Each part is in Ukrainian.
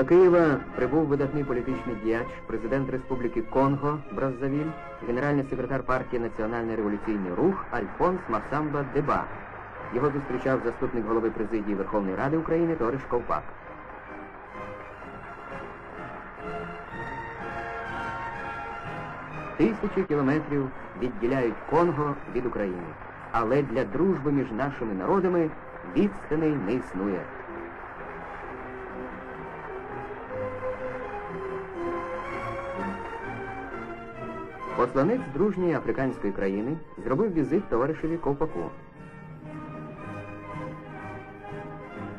До Києва прибув видатний політичний діяч, президент Республіки Конго Браззавіль, генеральний секретар партії Національний революційний рух Альфонс Масамба Деба. Його зустрічав заступник голови президії Верховної Ради України Ториш Ковпак. Тисячі кілометрів відділяють Конго від України. Але для дружби між нашими народами відстаней не існує. Посланець дружньої африканської країни зробив візит товаришеві Ковпаку.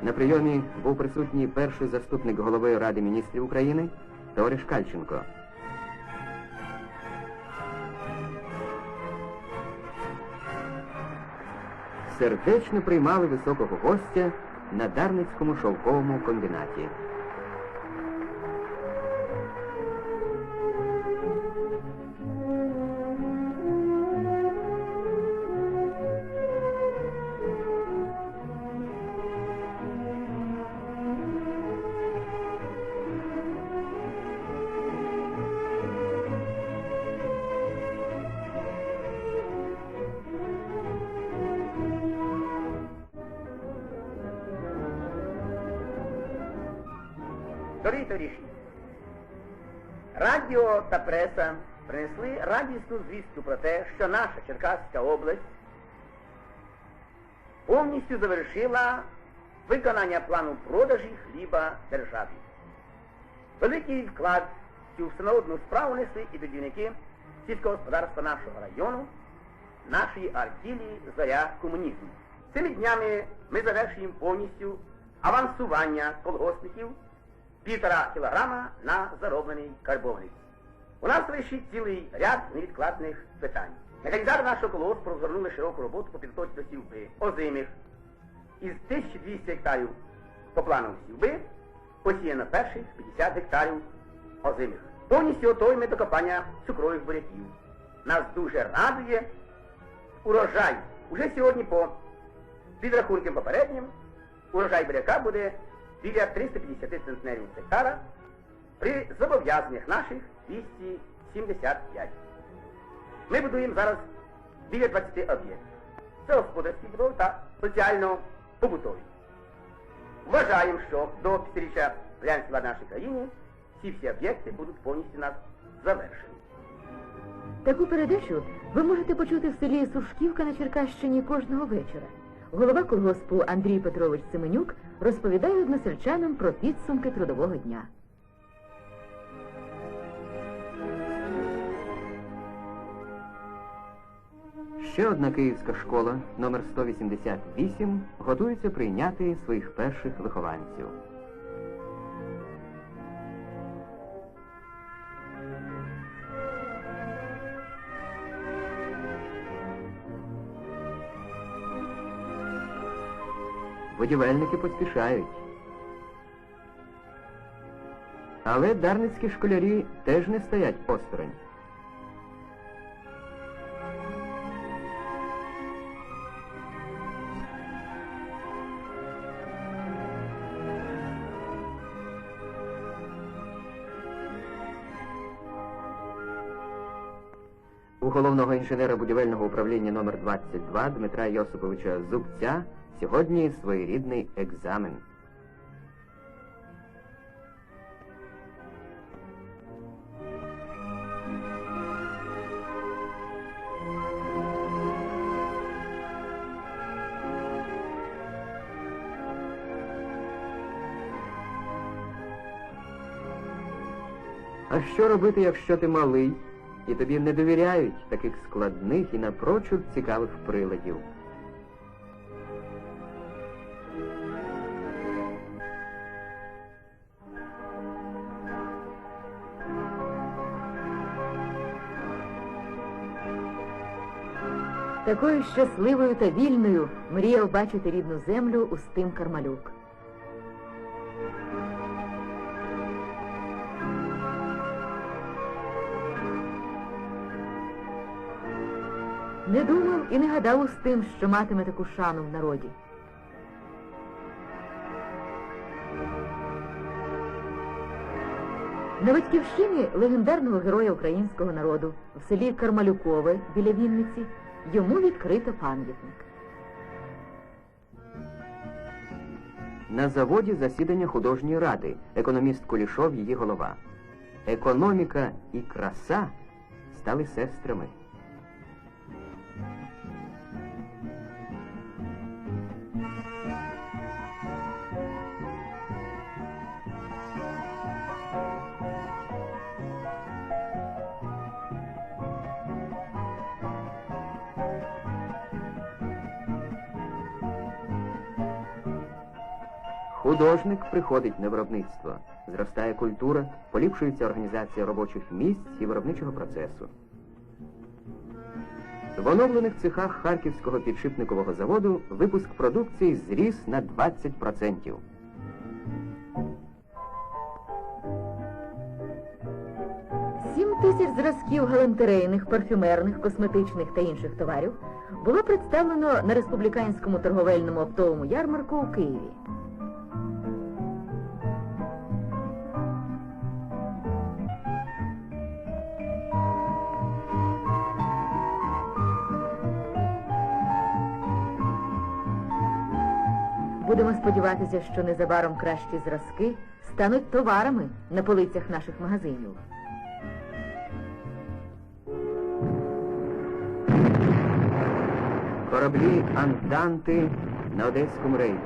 На прийомі був присутній перший заступник голови Ради міністрів України товариш Кальченко. Сердечно приймали високого гостя на Дарницькому шовковому комбінаті. Дорогі радіо та преса принесли радісну звістку про те, що наша Черкаська область повністю завершила виконання плану продажі хліба державі. Великий вклад в цю всенародну справу несли і трудівники сільського господарства нашого району, нашої артілії зоря комунізму. Цими днями ми завершуємо повністю авансування колгоспників півтора кілограма на зароблений карбованець. У нас лишить цілий ряд невідкладних питань. Механізатори нашого колгоспу розгорнули широку роботу по підготовці до сівби озимих. Із 1200 гектарів по плану сівби посіяно перших 50 гектарів озимих. Повністю готові до копання цукрових буряків. Нас дуже радує урожай. Уже сьогодні по підрахункам попереднім урожай буряка буде біля 350 центнерів з гектара при зобов'язаннях наших 275. Ми будуємо зараз біля 20 об'єктів. Це господарські будови та соціально-побутові. Вважаємо, що до п'ятиріччя радянської влади нашій країні ці всі об'єкти будуть повністю нас завершені. Таку передачу ви можете почути в селі Сушківка на Черкащині кожного вечора. Голова колгоспу Андрій Петрович Семенюк розповідає односельчанам про підсумки трудового дня. Ще одна київська школа номер 188 готується прийняти своїх перших вихованців. Будівельники поспішають. Але дарницькі школярі теж не стоять осторонь. У головного інженера будівельного управління номер 22 Дмитра Йосиповича Зубця сьогодні своєрідний екзамен. А що робити, якщо ти малий, і тобі не довіряють таких складних і напрочуд цікавих приладів? Такою щасливою та вільною мріяв бачити рідну землю Устим Кармалюк. Не думав і не гадав Устим, що матиме таку шану в народі. На батьківщині легендарного героя українського народу в селі Кармалюкове біля Вінниці йому відкрито пам'ятник. На заводі засідання художньої ради. Економіст Кулішов, її голова. Економіка і краса стали сестрами. Художник приходить на виробництво. Зростає культура, поліпшується організація робочих місць і виробничого процесу. В оновлених цехах Харківського підшипникового заводу випуск продукції зріс на 20%. Сім тисяч зразків галантерейних, парфюмерних, косметичних та інших товарів було представлено на республіканському торговельному оптовому ярмарку у Києві. Будемо сподіватися, що незабаром кращі зразки стануть товарами на полицях наших магазинів. Кораблі Антанти на Одеському рейді.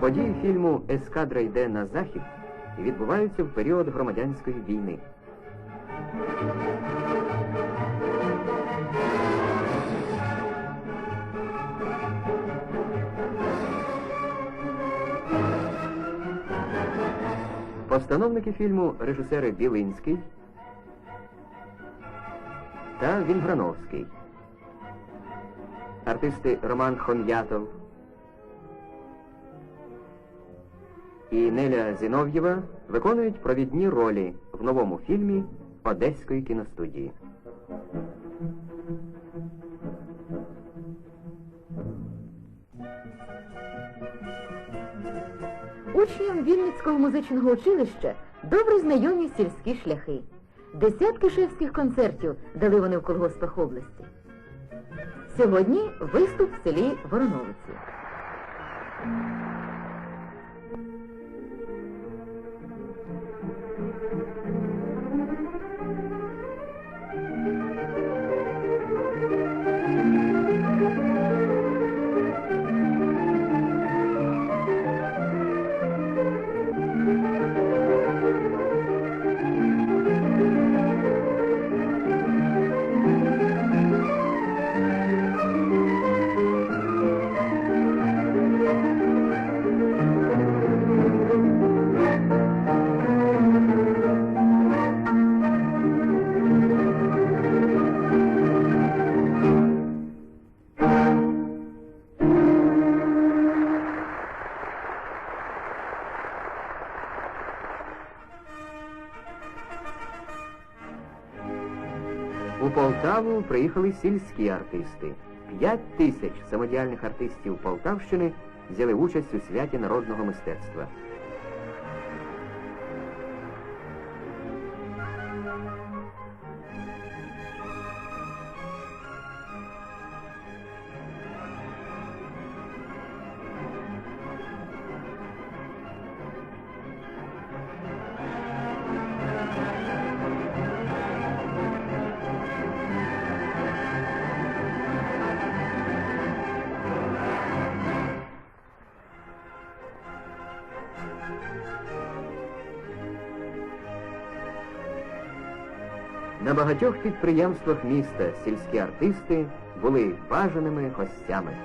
Події фільму Ескадра йде на захід відбуваються в період громадянської війни. Постановники фільму режисери Білинський та Вінграновський. Артисти Роман Хонятов і Неля Зінов'єва виконують провідні ролі в новому фільмі Одеської кіностудії. Учням Вінницького музичного училища добре знайомі сільські шляхи. Десятки шефських концертів дали вони в колгоспах області. Сьогодні виступ в селі Вороновиці. Полтаву приїхали сільські артисти. П'ять тисяч самодіяльних артистів Полтавщини взяли участь у святі народного мистецтва. На багатьох підприємствах міста сільські артисти були бажаними гостями.